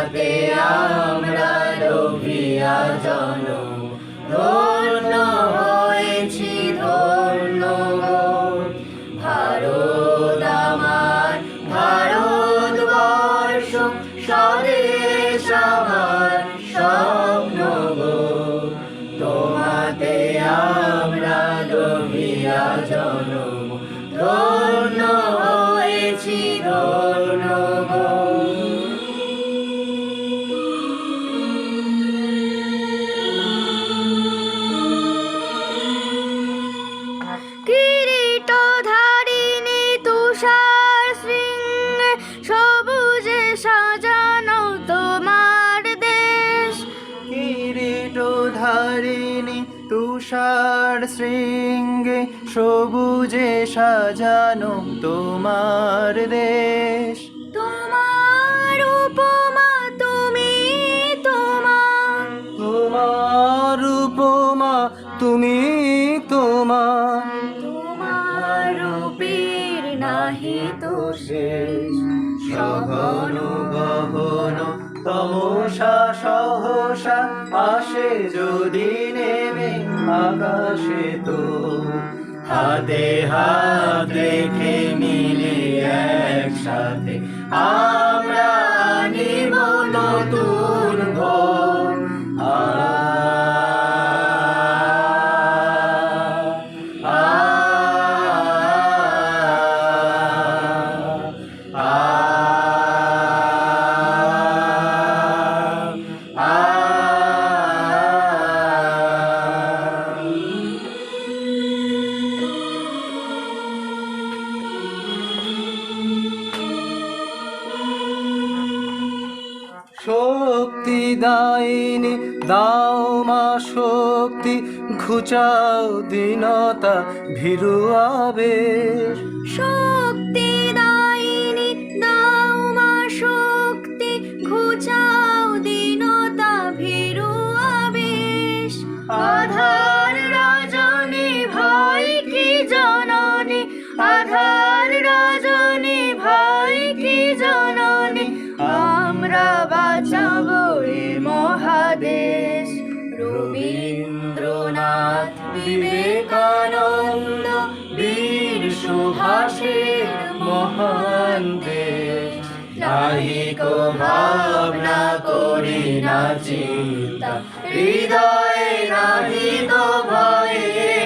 তাতে আমরা ডুবিয়া জন তুষার শৃঙ্গ সবুজে সাজানো তোমার দেশ। কিরীট ধারিণী তুষার শৃঙ্গে সবুজে সাজানো তোমার দেশ। তোমার উপমা তুমি তোমার। তোমার উপমা তুমি সঘন গহন তমসা সহসা আসে যদি নেমে আকাশে তো। হাতে হাত রেখে মিলে একসাথে আমরা দায়নি দাও মা শক্তি ঘুচাও দীনতা ভীরু আবেশ। রবীন্দ্রনাথ বিবেকানন্দ বীর সুভাষের মহান দেশ। ভাবনা করি না চিন্তা হৃদয়ে নাহিক ভাব